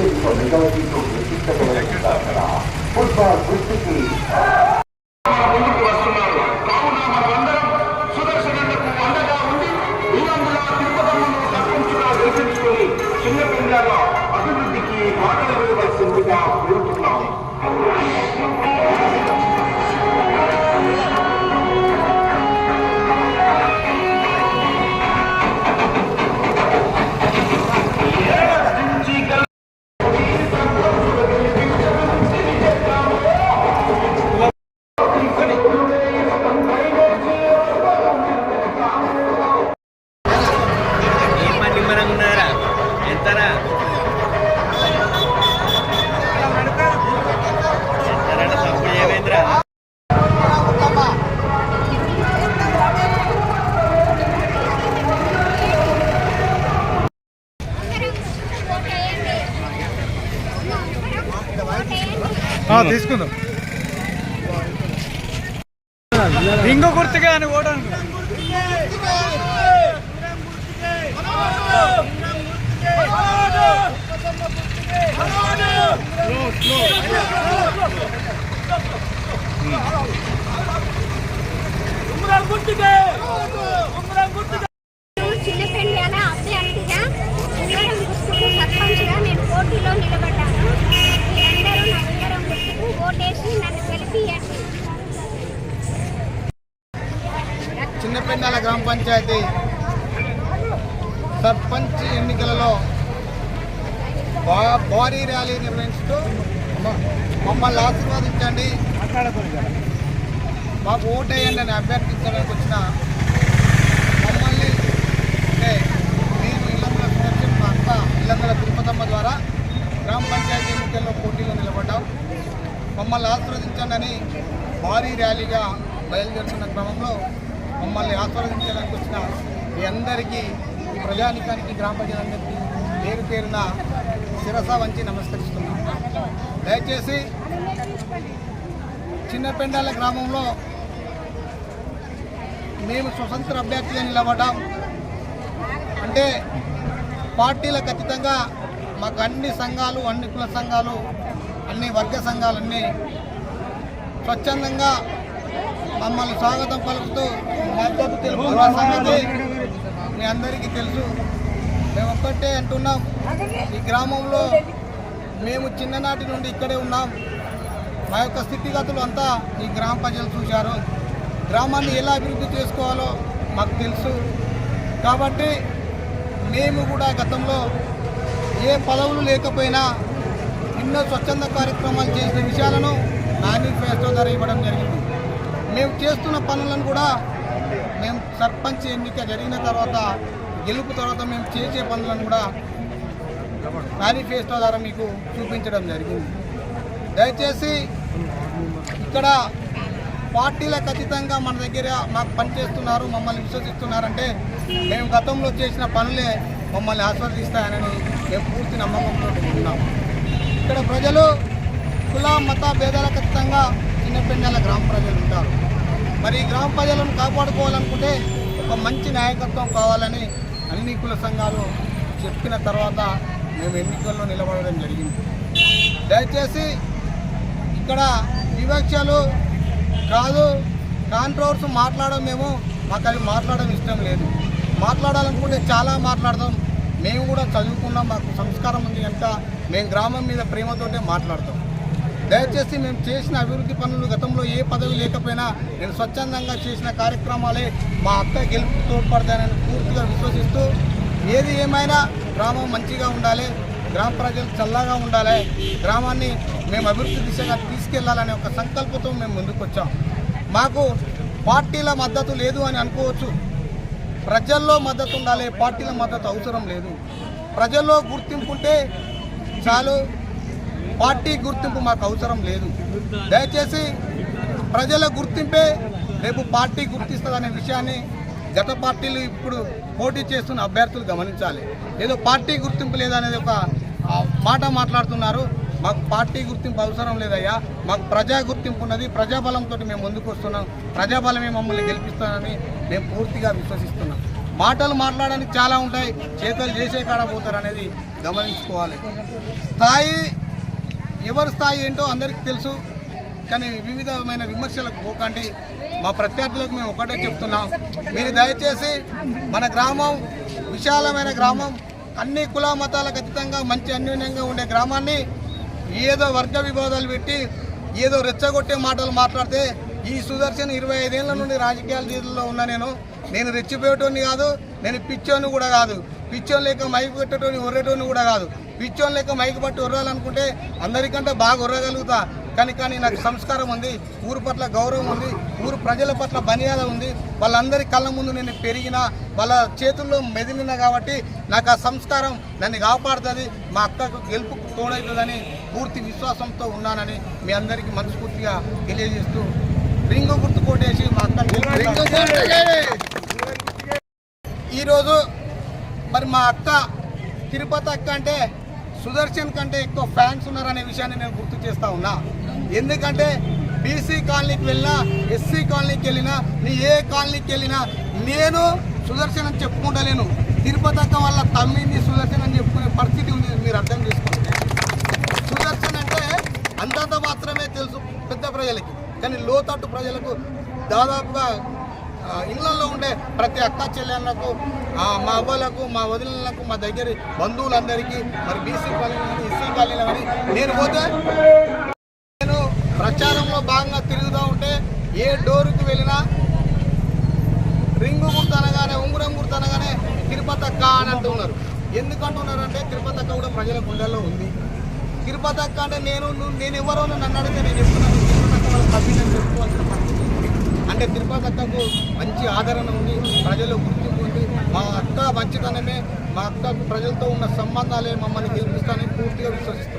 అత్యధిక మెజారిటీతో గెలిపించగలిగిన ఫుట్బాల్ దృష్టికి ముందుకు వస్తున్నారు కావున మనమందరం సుదర్శనకు అండగా ఉండి తిరుపతమ్మను చిన్న అభివృద్ధికి మాటలు వేయవలసిందిగా కోరుతున్నాము తీసుకుందాం. ఇంకో గుర్తుగా అని ఓటాను చిన్న పెండ్యాల అభ్యర్థిగా ఉంగరం గుర్తుకు సర్పంచ్గా నేను పోటీలో నిలబడ్డాను మీరందరూ నా ఉంగరం గుర్తుకు ఓటేసి నన్ను గెలిపియండి చిన్నపెండాల గ్రామ పంచాయతీ సర్పంచ్ ఎన్నికలలో భారీ ర్యాలీ నిర్వహిస్తూ మమ్మల్ని ఆశీర్వదించండి. మాకు ఓటేయండి అని అభ్యర్థించడానికి వచ్చిన మమ్మల్ని అంటే నేను ఇల్లందుల సుదర్శన్ మా అక్క ఇల్లందుల తిరుపతమ్మ ద్వారా గ్రామ పంచాయతీ ఎన్నికల్లో పోటీలో నిలబడ్డాం. మమ్మల్ని ఆశీర్వదించండి అని భారీ ర్యాలీగా బయలుదేరుతున్న క్రమంలో మమ్మల్ని ఆశీర్వదించడానికి వచ్చిన మీ అందరికీ ప్రజానికానికి గ్రామ ప్రజలందరికీ పేరు పేరున శిరస వంచి నమస్కరిస్తున్నాం. దయచేసి చిన్నపెండాల గ్రామంలో మేము స్వతంత్ర అభ్యర్థిగా నిలబడ్డాం. అంటే పార్టీలకు ఖచ్చితంగా మాకు అన్ని సంఘాలు అన్ని కుల సంఘాలు అన్ని వర్గ సంఘాలన్నీ స్వచ్ఛందంగా మమ్మల్ని స్వాగతం పలుకుతూ మద్దతు తెలుపు సంగతి మీ అందరికీ తెలుసు. మేము ఒక్కటే అంటున్నాం ఈ గ్రామంలో మేము చిన్ననాటి నుండి ఇక్కడే ఉన్నాం. మా యొక్క స్థితిగతులు అంతా ఈ గ్రామ ప్రజలు చూశారు. గ్రామాన్ని ఎలా అభివృద్ధి చేసుకోవాలో మాకు తెలుసు. కాబట్టి మేము కూడా గతంలో ఏ పదవులు లేకపోయినా ఎన్నో స్వచ్ఛంద కార్యక్రమాలు చేసిన విషయాలను మేనిఫెస్టో ద్వారా ఇవ్వడం జరిగింది. మేము చేస్తున్న పనులను కూడా మేము సర్పంచ్ ఎన్నిక జరిగిన తర్వాత గెలుపు తర్వాత మేము చేసే పనులను కూడా మేనిఫెస్టో ద్వారా మీకు చూపించడం జరిగింది. దయచేసి ఇక్కడ పార్టీల ఖచ్చితంగా మన దగ్గర మాకు పనిచేస్తున్నారు మమ్మల్ని విశ్వసిస్తున్నారంటే మేము గతంలో చేసిన పనులే మమ్మల్ని ఆస్వాదిస్తాయని మేము పూర్తి నమ్మకంతో ఉన్నాము ఇక్కడ ప్రజలు కుల మత భేదాల ఖచ్చితంగా చిన్నపెండాల గ్రామ ప్రజలు ఉంటారు. మరి గ్రామ ప్రజలను కాపాడుకోవాలనుకుంటే ఒక మంచి నాయకత్వం కావాలని అన్ని కుల సంఘాలు చెప్పిన తర్వాత మేము ఎన్నికల్లో నిలబడడం జరిగింది. దయచేసి ఇక్కడ వివక్షలు కాదు కాంట్రవర్స్ మాట్లాడడం మేము మాకు అవి మాట్లాడడం ఇష్టం లేదు. మాట్లాడాలనుకుంటే చాలా మాట్లాడదాం మేము కూడా చదువుకున్నాం మాకు సంస్కారం ఉంది కనుక మేము గ్రామం మీద ప్రేమతోటే మాట్లాడతాం. దయచేసి మేము చేసిన అభివృద్ధి పనులు గతంలో ఏ పదవి లేకపోయినా నేను స్వచ్ఛందంగా చేసిన కార్యక్రమాలే మా అక్క గెలుపు తోడ్పడతానని పూర్తిగా విశ్వసిస్తూ ఏది ఏమైనా గ్రామం మంచిగా ఉండాలి గ్రామ ప్రజలు చల్లగా ఉండాలి గ్రామాన్ని మేము అభివృద్ధి దిశగా తీసుకెళ్ళాలనే ఒక సంకల్పంతో మేము ముందుకొచ్చాం. మాకు పార్టీల మద్దతు లేదు అని అనుకోవచ్చు. ప్రజల్లో మద్దతు ఉండాలి పార్టీల మద్దతు అవసరం లేదు. ప్రజల్లో గుర్తింపు ఉంటే చాలు. పార్టీ గుర్తింపు మాకు అవసరం లేదు. దయచేసి ప్రజల గుర్తింపే రేపు పార్టీ గుర్తిస్తుందనే విషయాన్ని గత పార్టీలు ఇప్పుడు పోటీ చేస్తున్న అభ్యర్థులు గమనించాలి. ఏదో పార్టీ గుర్తింపు లేదనేది ఒక మాట మాట్లాడుతున్నారు. మాకు పార్టీ గుర్తింపు అవసరం లేదయ్యా. మాకు ప్రజా గుర్తింపు ఉన్నది. ప్రజాబలంతో మేము ముందుకు వస్తున్నాం. ప్రజాబలమే మమ్మల్ని గెలిపిస్తానని మేము పూర్తిగా విశ్వసిస్తున్నాం. మాటలు మాట్లాడడానికి చాలా ఉంటాయి. చేతలు చేసే కాడ పోతారు అనేది గమనించుకోవాలి. స్థాయి ఎవరి స్థాయి ఏంటో అందరికీ తెలుసు. కానీ వివిధమైన విమర్శలకు పోకండి. మా ప్రత్యర్థులకు మేము ఒకటే చెప్తున్నాం. మీరు దయచేసి మన గ్రామం విశాలమైన గ్రామం అన్ని కుల మతాలకు అతీతంగా మంచి అన్యోన్యంగా ఉండే గ్రామాన్ని ఏదో వర్గ వివాదాలు పెట్టి ఏదో రెచ్చగొట్టే మాటలు మాట్లాడితే ఈ సుదర్శన్ ఇరవై ఐదేళ్ళ నుండి రాజకీయాల జీవితంలో ఉన్నా నేను. నేను రెచ్చిపోయేటోని కాదు నేను పిచ్చోని కూడా కాదు. పిచ్చోని లేక మైకు పెట్టేటోని ఒర్రేటోని కూడా కాదు. పిచ్చోని లేక మైకు పట్టి ఒర్రాలనుకుంటే అందరికంటే బాగా ఒర్రగలుగుతా. కానీ కానీ నాకు సంస్కారం ఉంది ఊరు పట్ల గౌరవం ఉంది ఊరు ప్రజల పట్ల బనియాద ఉంది. వాళ్ళందరి కళ్ళ ముందు నేను పెరిగిన వాళ్ళ చేతుల్లో మెదిలిన కాబట్టి నాకు ఆ సంస్కారం నన్ను కాపాడుతుంది మా అక్కకు గెలుపుకు తోడవుతుందని పూర్తి విశ్వాసంతో ఉన్నానని మీ అందరికీ మనస్ఫూర్తిగా తెలియజేస్తూ రింగు గుర్తు కొట్టేసి మా అక్క ఈరోజు మరి మా అక్క తిరుపతి అక్క అంటే సుదర్శన్ కంటే ఎక్కువ ఫ్యాన్స్ ఉన్నారనే విషయాన్ని నేను గుర్తు చేస్తా ఉన్నా. ఎందుకంటే బీసీ కాలనీకి వెళ్ళినా ఎస్సీ కాలనీకి వెళ్ళినా నీ ఏ కాలనీకి వెళ్ళినా నేను సుదర్శన్ అని చెప్పుకుంటలేను. తిరుపతి అక్క వల్ల తమ్మింది సుదర్శన్ అని చెప్పుకునే పరిస్థితి ఉంది మీరు అర్థం చేసుకోండి. సుదర్శన్ అంటే అంతంత మాత్రమే తెలుసు పెద్ద ప్రజలకి. కానీ లోతట్టు ప్రజలకు దాదాపుగా ఇళ్ళలో ఉండే ప్రతి అక్క చెల్లెళ్ళకు మా అవ్వలకు మా వదినలకు మా దగ్గర బంధువులందరికీ మరి బీసీ కాలనీ కానీ ఎస్సీ కానీ నేను పోతే నేను ప్రచారంలో భాగంగా తిరుగుతూ ఉంటే ఏ డోరుకు వెళ్ళినా రింగు గుర్తనగానే ఉంగురం అనగానే తిరుపతి అక్క అని అంటున్నారు. ఎందుకంటున్నారంటే తిరుపతి అక్క కూడా ప్రజల గుండెల్లో ఉంది. తిరుపతి అక్క అంటే నేను నేను ఎవరో నన్ను అడిగితే నేను చెప్తున్నాను తిరుపతి అక్క వాళ్ళు తప్పిందని చెప్పుకోవచ్చు అంటే తిరుపతి అక్కకు మంచి ఆదరణ ఉంది ప్రజలు గుర్తింపు ఉంది మా అక్క మంచితనమే మా అక్కకు ప్రజలతో ఉన్న సంబంధాలే మమ్మల్ని గెలిపిస్తానని పూర్తిగా విశ్వసిస్తాం